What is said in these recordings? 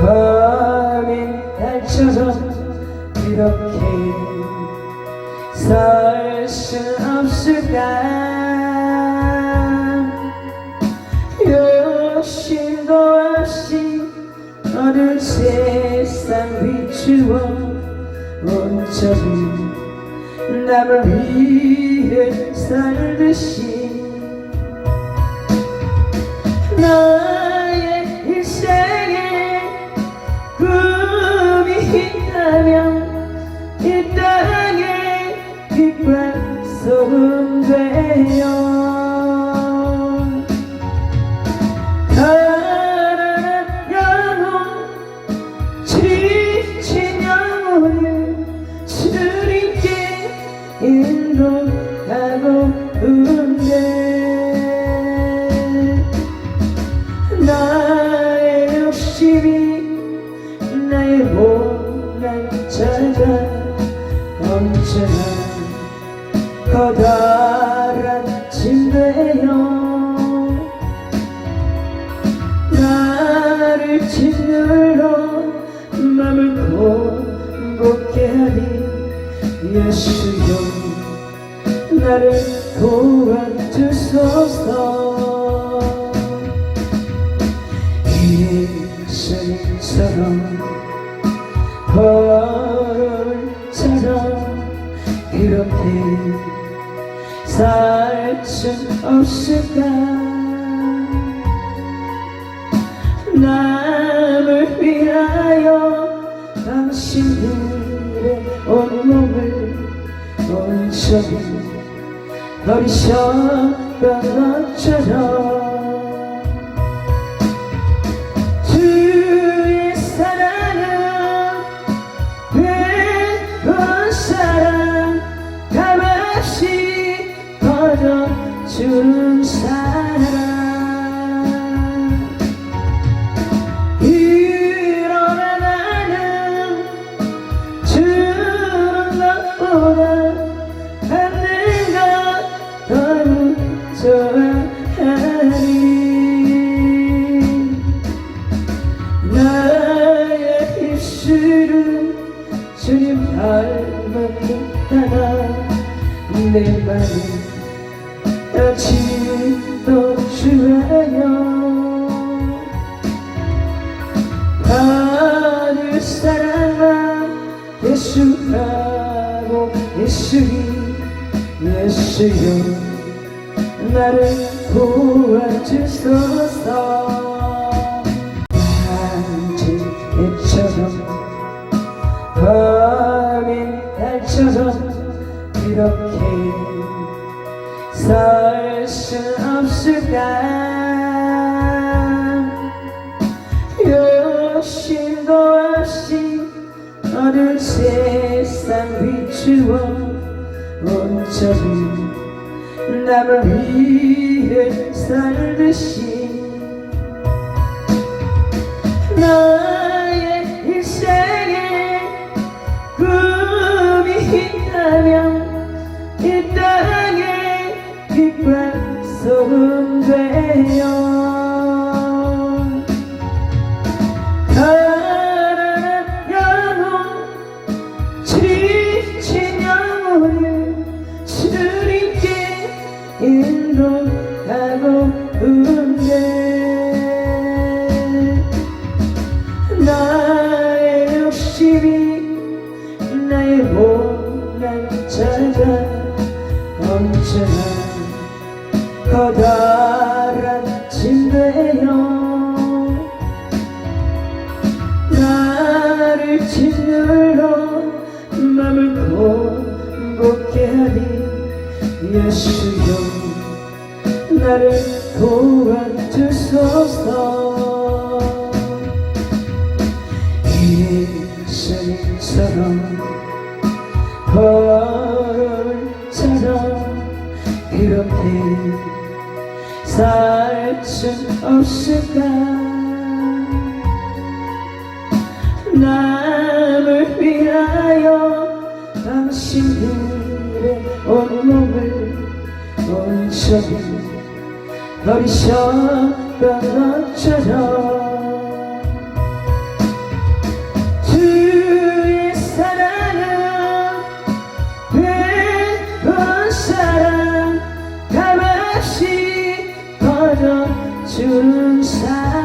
밤인 달처럼 이렇게 살 수 없을까? 욕심도 없이 어느 세상 비추어 온전히 남을 위해 살듯이 나 소 나를 도와주소서. 예수님처럼 벌처럼 이렇게 살 수 없을까? 남을 위하여 당신들의 온몸을 온전히 버리셨던 것처럼 예수하고 예수님 예수여 나를 도와주소서 한지처럼 밤인 달처럼 이렇게 살 수 없을까 어느 세상 비추어 온전히 남을 위해 살듯이 나의 일생에 꿈이 있다면 이 땅에 빛과 소금 되어 예수여 나를 도와주소서. 예수님처럼 벌처럼 이렇게 살 수 없을까? 남을 위하여 당신들의 온몸 손잡이 버리셨던 너처럼 주의 사랑은 베푼 사랑 담없이 버려주는 사랑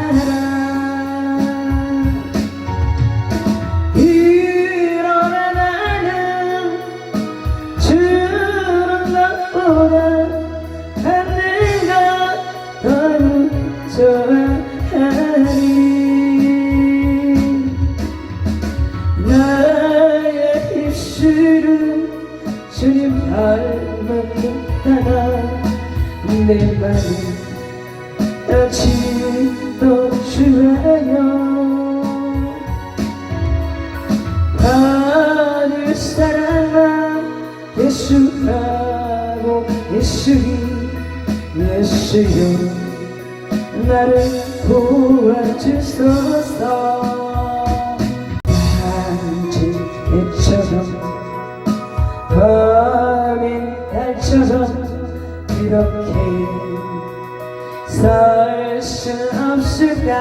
내 말은 아침도 주하여 하늘 사랑아 예수하고 예수님 예수여 나를 도와주소서 이렇게 살 수 없을까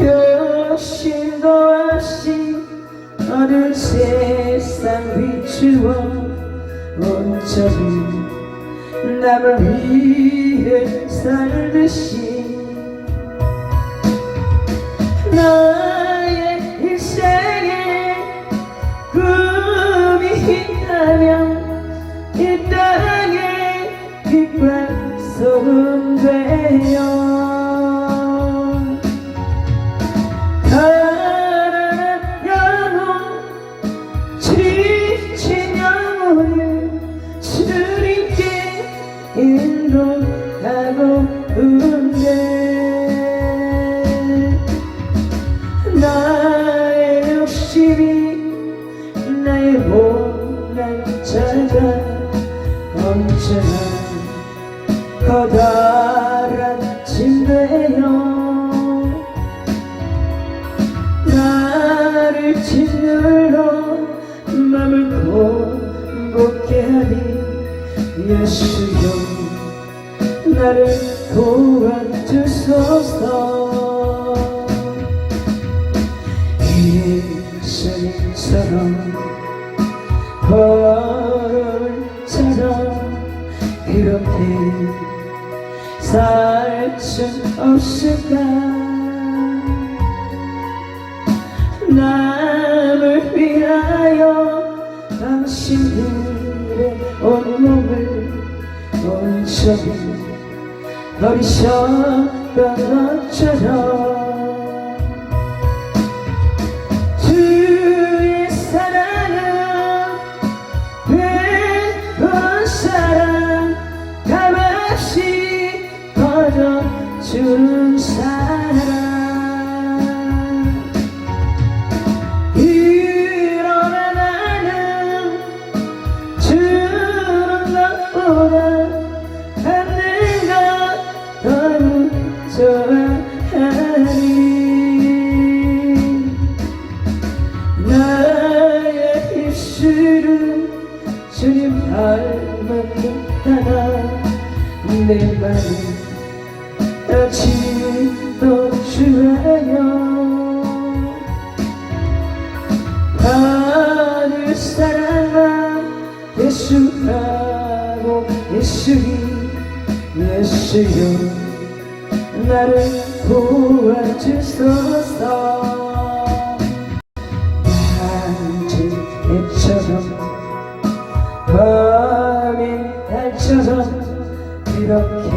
욕심도 없이 어느 세상 비추어 온전히 남을 위해 살듯이 나의 인생에 꿈이 있다면 자가 언제나 커다란 짐되어 나를 짓눌러 맘을 공복해 하니 예수여 나를 도와주소서. 벌을처럼 살수 없을까? 남을 위하여 당신들의 온몸을 온전히 버리셨던 것처럼 나를 도와주소서. 한지처럼 밤인 달처럼 이렇게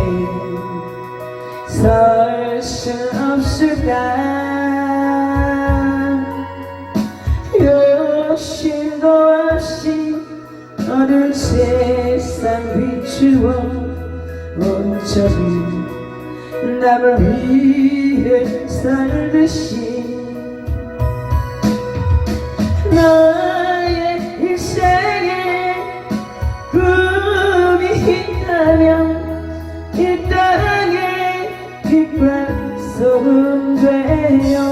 살수 없을까? 욕심도 없이 어느 세상 비추어 온전히 남을 위해 살듯이 나의 인생에 꿈이 있다면 이 땅에 빛과 소금 되어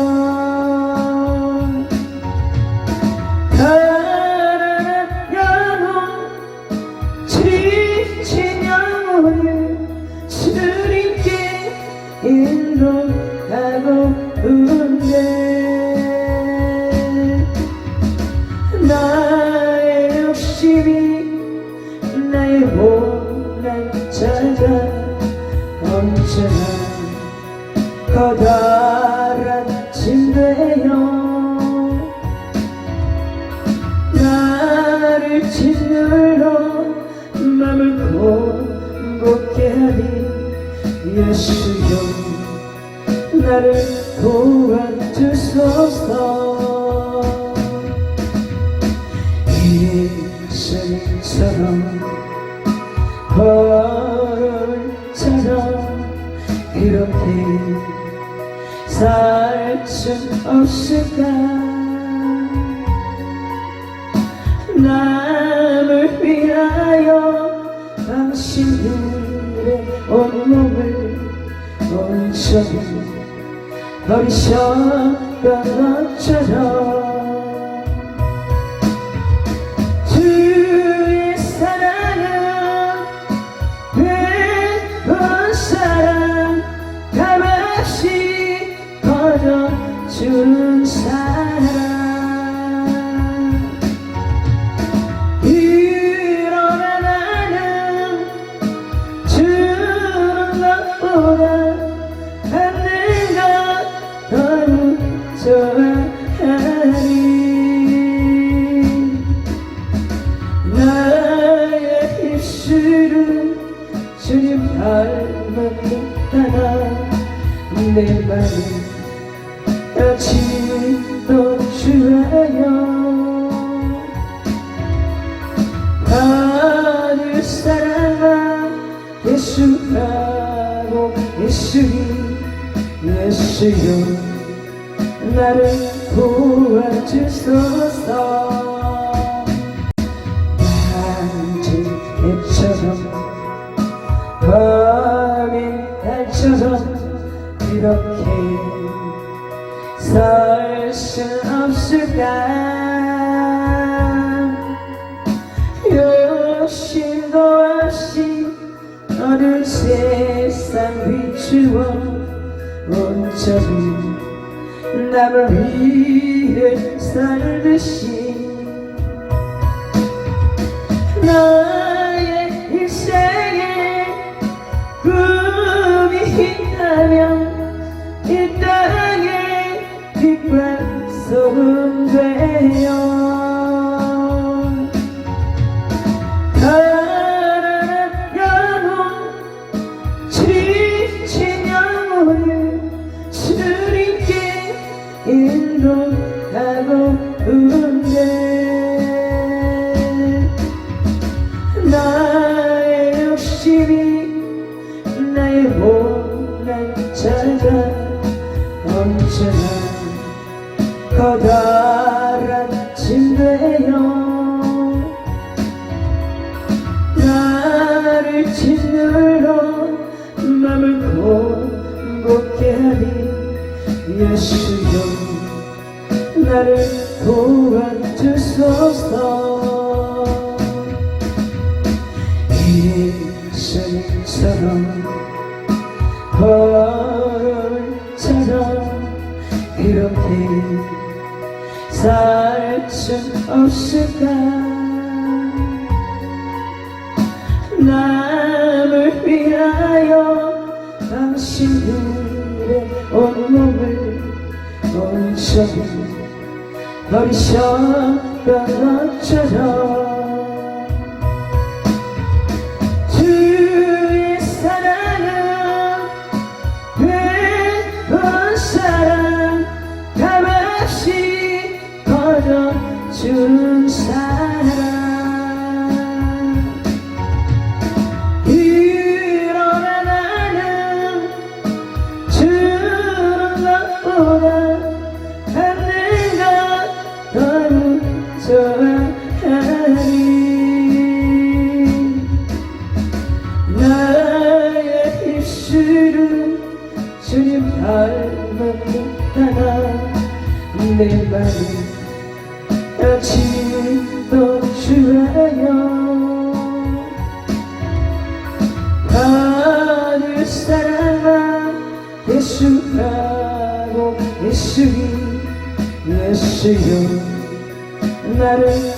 맘을 공고케 하리. 예수여 나를 도와주소서. 인생처럼 벌을처럼 이렇게 살 수 없을까 당신들의 온몸을 온전히 버리셨던 것처럼 예수여 나를 단지 애처럼 밤인 달처럼 이렇게 살 수 없을까 욕심도 없이 어느 세상 비추어 온전히 남을 위해 살듯이 나의 인생에 꿈이 있다면 이 땅에 빛발 소금 되어 언제나 커다란 침대여 나를 짓눌러 맘을 공고케 하리 예수여 나를 도와주소서. 인생처럼 수 없을까? 남을 위하여 당신들의 온몸을 온전히 버리셨던 것처럼 내 맘은 아침도 주하여 하늘 사랑아 예수하고 예수님 예수여 나를